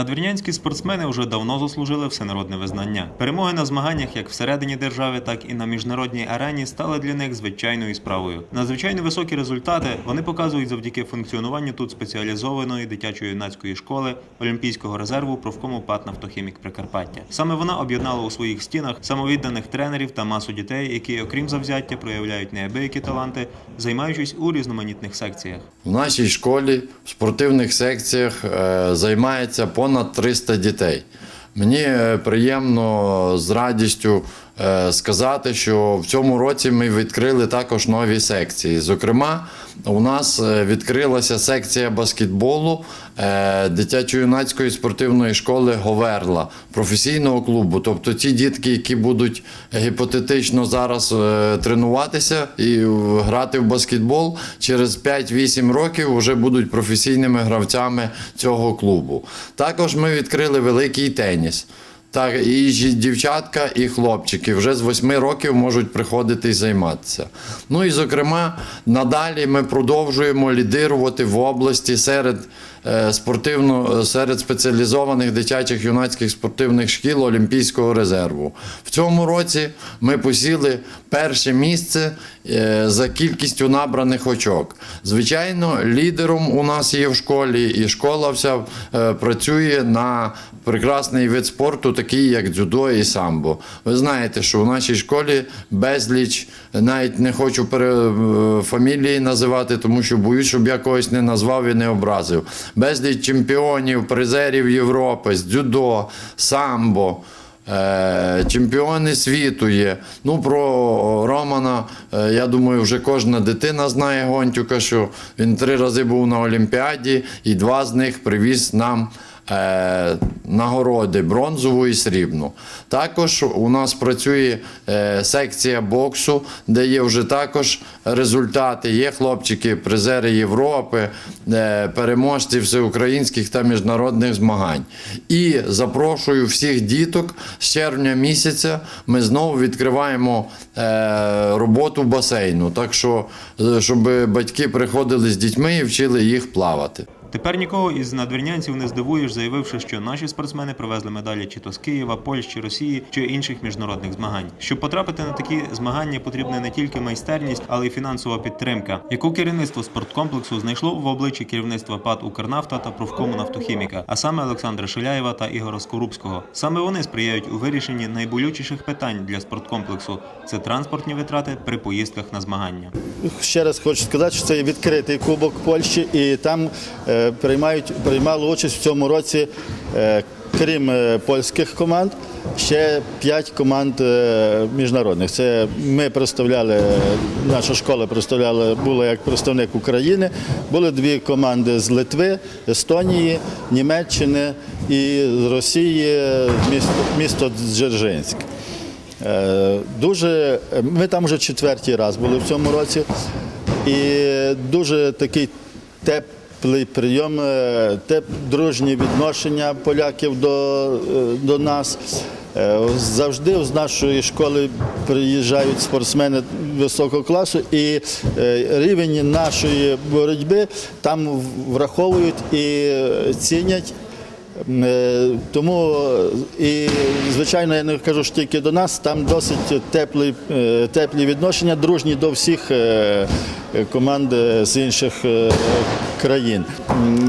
Надвірнянські спортсмени вже давно заслужили всенародне визнання. Перемоги на змаганнях як всередині держави, так і на міжнародній арені стали для них звичайною справою. Надзвичайно високі результати вони показують завдяки функціонуванню тут спеціалізованої дитячо-юнацької школи Олімпійського резерву профкому ПАТ «Нафтохімік Прикарпаття. Саме вона об'єднала у своїх стінах самовідданих тренерів та масу дітей, які, окрім завзяття, проявляють неабиякі таланти, займаючись у різноманітних секціях. В нашій школі в спортивних секціях е, займається понад 300 дітей. Мені е, приємно з радістю сказати, що в цьому році ми відкрили також нові секції. Зокрема, у нас е, відкрилася секція баскетболу е, дитячо-юнацької спортивної школи Говерла, професійного клубу. Тобто ті дітки, які будуть гіпотетично зараз е, тренуватися і е, грати в баскетбол, через 5-8 років вже будуть професійними гравцями цього клубу. Також ми відкрили великий теніс. Так, і дівчатка, і хлопчики вже з восьми років можуть приходити і займатися. Ну і зокрема, надалі ми продовжуємо лідирувати в області серед спортивно серед спеціалізованих дитячих юнацьких спортивних шкіл Олімпійського резерву. В цьому році ми посіли перше місце е, за кількістю набраних очок. Звичайно, лідером у нас є в школі, і школа вся е, працює на прекрасний вид спорту, такий як дзюдо і самбо. Ви знаєте, що у нашій школі безліч, навіть не хочу е, фамілії називати, тому що боюсь, щоб я когось не назвав і не образив. Безліч чемпіонів, призерів Європи з дзюдо, самбо. Е, Чемпіони світу є. Ну про Романа, е, я думаю, вже кожна дитина знає Гонтюка, що він три рази був на Олімпіаді, і два з них привіз нам е, нагороди бронзову і срібну. Також у нас працює е, секція боксу, де є вже також результати. Є хлопчики, призери Європи, е, переможці всеукраїнських та міжнародних змагань. І запрошую всіх діток з червня місяця. Ми знову відкриваємо роботу басейну. Так що, щоб батьки приходили з дітьми і вчили їх плавати. Тепер нікого із надвірнянців не здивуєш, заявивши, що наші спортсмени привезли медалі чи то з Києва, Польщі, Росії чи інших міжнародних змагань. Щоб потрапити на такі змагання, потрібна не тільки майстерність, але й фінансова підтримка, яку керівництво спорткомплексу знайшло в обличчі керівництва ПАТ Укрнафта та профкому нафтохіміка, а саме Олександра Шиляєва та Ігора Скорубського. Саме вони сприяють у вирішенні найболючіших питань для спорткомплексу це транспортні витрати при поїздках на змагання. Ще раз хочу сказати, що це відкритий кубок Польщі, і там е, приймали участь в цьому році, е, крім е, польських команд, ще п'ять команд е, міжнародних. Це ми представляли, наша школа представляла, була як представник України. Були дві команди з Литви, Естонії, Німеччини і з Росії, місто, місто Дзержинськ. Дуже ми там вже четвертий раз були в цьому році, і дуже такий теплий прийом, е, теп, дружні відношення поляків до, е, до нас. Е, Завжди з нашої школи приїжджають спортсмени високого класу, і рівень нашої боротьби там враховують і цінять. Тому і звичайно, я не кажу що тільки до нас, там досить теплі, теплі відношення, дружні до всіх команд е, з інших е, країн.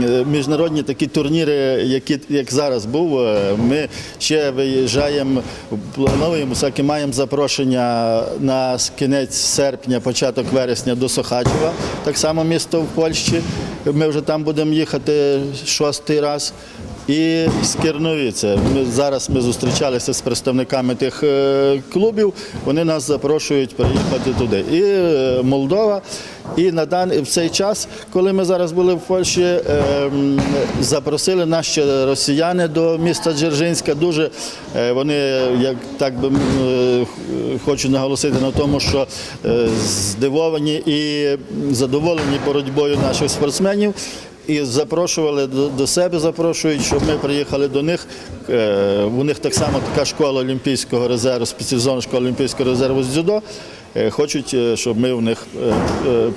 Е, Міжнародні такі турніри, які як зараз був, ми ще виїжджаємо, плануємо, всяке маємо запрошення на кінець серпня, початок вересня до Сохачева, так само місто в Польщі. Ми вже там будемо їхати шостий раз. І з Керновіця. Ми зараз ми зустрічалися з представниками тих е, клубів. Вони нас запрошують приїхати туди. І е, Молдова. І на даний в цей час, коли ми зараз були в Польщі, е, запросили ще росіяни до міста Дзержинська. Дуже вони, як так би хочу наголосити на тому, що здивовані і задоволені боротьбою наших спортсменів. І запрошували до, себе, запрошують, щоб ми приїхали до них. Е, у них так само така школа Олімпійського резерву, спеціалізована школа Олімпійського резерву з дзюдо. е, хочуть, е, щоб ми в них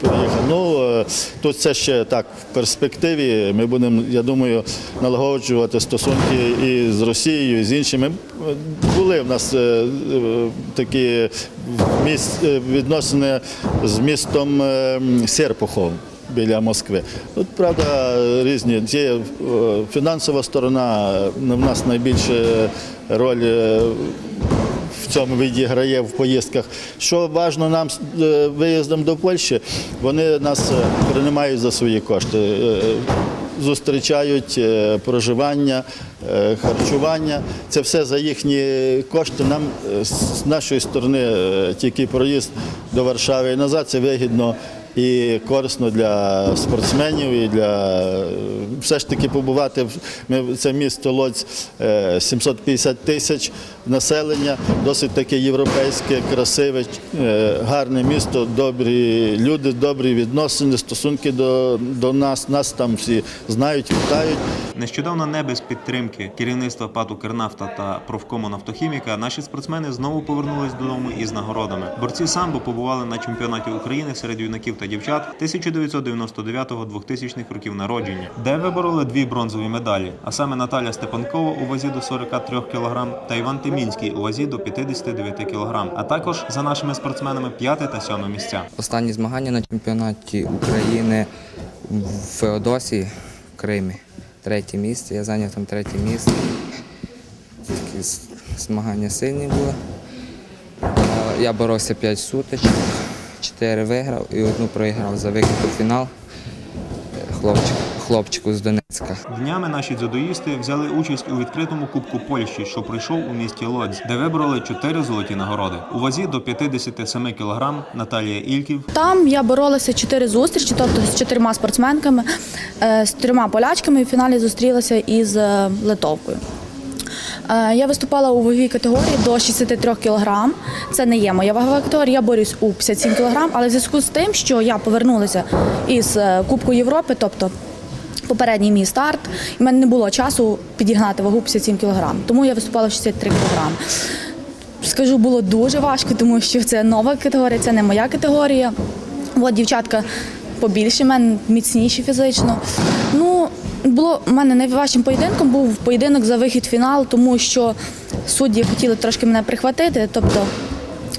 приїхали. Ну, тут це ще так в перспективі. Ми будемо, я думаю, налагоджувати стосунки і з Росією, і з іншими. Були в нас такі відносини з містом е, Серпухов біля Москви. Тут, правда, різні. Є е, фінансова сторона, е, в нас найбільше роль е, в цьому відіграє в поїздках. Що важливо нам з виїздом до Польщі, вони нас приймають за свої кошти. Зустрічають проживання, харчування. Це все за їхні кошти. Нам з нашої сторони тільки проїзд до Варшави і назад це вигідно і корисно для спортсменів, і для е, все ж таки побувати ми, це місто Лодзь е, 750 тисяч населення, досить таке європейське, красиве, е, гарне місто, добрі люди, добрі відносини, стосунки до, до нас. Нас там всі знають, вітають. Нещодавно не без підтримки керівництва ПАТу Кернафта та профкому нафтохіміка наші спортсмени знову повернулись додому із нагородами. Борці самбо побували на чемпіонаті України серед юнаків та дівчат 1999-2000 років народження, де вибороли дві бронзові медалі. А саме Наталя Степанкова у вазі до 43 кг та Іван Тимінський у вазі до 59 кг. А також за нашими спортсменами п'яте та сьоме місця. Останні змагання на чемпіонаті України в Феодосії Кримі. Третє місце. Я зайняв там третє місце. Такі змагання сильні були. Е, Я боровся 5 сутичок, 4 виграв і одну проіграв за вихід у фінал е, хлопчик, хлопчику з Донецька. Днями наші дзюдоїсти взяли участь у відкритому кубку Польщі, що пройшов у місті Лодзь, де вибороли чотири золоті нагороди. У вазі до 57 кг Наталія Ільків, Там я боролася чотири зустрічі, тобто з чотирма спортсменками, е, з трьома полячками і в фіналі зустрілася із е, литовкою. Е, Я виступала у ваговій категорії до 63 кг. Це не є моя вагова категорія. Я борюсь у 57 кг, але в зв'язку з тим, що я повернулася із Кубку Європи, тобто попередній мій старт, і в мене не було часу підігнати вагу 57 кг. Тому я виступала 63 кг. Скажу, було дуже важко, тому що це нова категорія, це не моя категорія. От дівчатка побільше мене, міцніші фізично. Ну, було в мене найважчим поєдинком був поєдинок за вихід в фінал, тому що судді хотіли трошки мене прихватити, тобто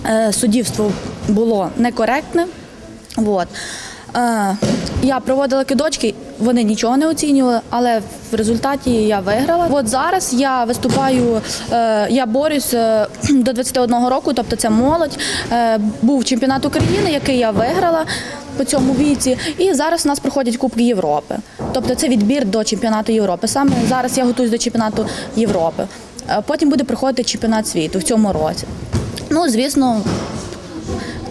е, суддівство було некоректне. От. Е, я проводила кидочки, вони нічого не оцінювали, але в результаті я виграла. От зараз я виступаю, е, я борюсь е, до 21 року, тобто це молодь. Е, був чемпіонат України, який я виграла по цьому віці. І зараз у нас проходять Кубки Європи. Тобто це відбір до чемпіонату Європи. Саме зараз я готуюсь до чемпіонату Європи. Потім буде проходити чемпіонат світу в цьому році. Ну, звісно,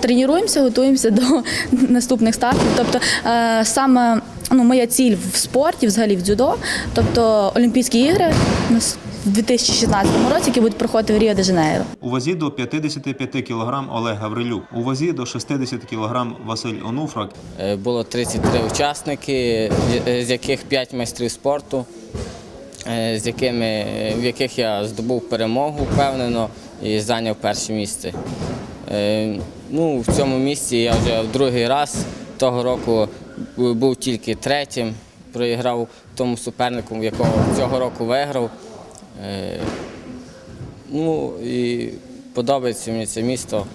тренуємося, готуємося до наступних стартів. Тобто саме ну, моя ціль в спорті, взагалі в дзюдо, тобто Олімпійські ігри у нас в 2016 році, які будуть проходити в Ріо-де-Жанейро. у вазі до 55 кг Олег Гаврилюк, у вазі до 60 кг Василь Онуфрак, Е, Було 33 учасники, з- яких 5 майстрів спорту, е, з якими, в яких я здобув перемогу впевнено і зайняв перше місце. Е, Ну, в цьому місці я вже в другий раз того року був тільки третім, проіграв тому супернику, якого цього року виграв. Е, Ну і подобається мені це місто.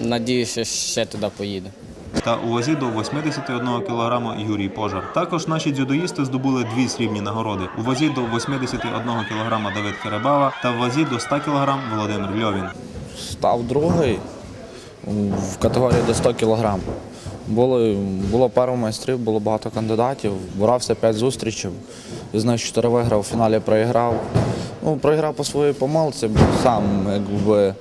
Надіюся, що ще туди поїду. та у вазі до 81 кг Юрій Пожар. Також наші дзюдоїсти здобули дві срібні нагороди. У вазі до 81 кг Давид Керебава та в вазі до 100 кг Володимир Льовін. став другий в категорії до 100 кг. Було, було пару майстрів, було багато кандидатів, борався п'ять зустрічей. З них чотири виграв, в фіналі проіграв. Ну, проіграв по своїй помилці, бо сам якби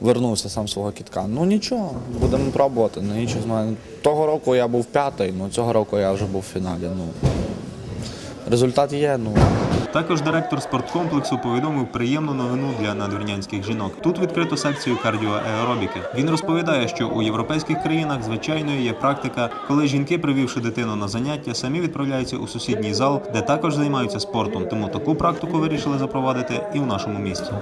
вернувся сам свого кітка. Ну нічого, будемо пробувати. Ну, нічого з мене. Того року я був п'ятий, ну цього року я вже був в фіналі. Ну, результат є. Ну, Також директор спорткомплексу повідомив приємну новину для надвірнянських жінок. Тут відкрито секцію кардіоаеробіки. Він розповідає, що у європейських країнах звичайною є практика, коли жінки, привівши дитину на заняття, самі відправляються у сусідній зал, де також займаються спортом. Тому таку практику вирішили запровадити і в нашому місті.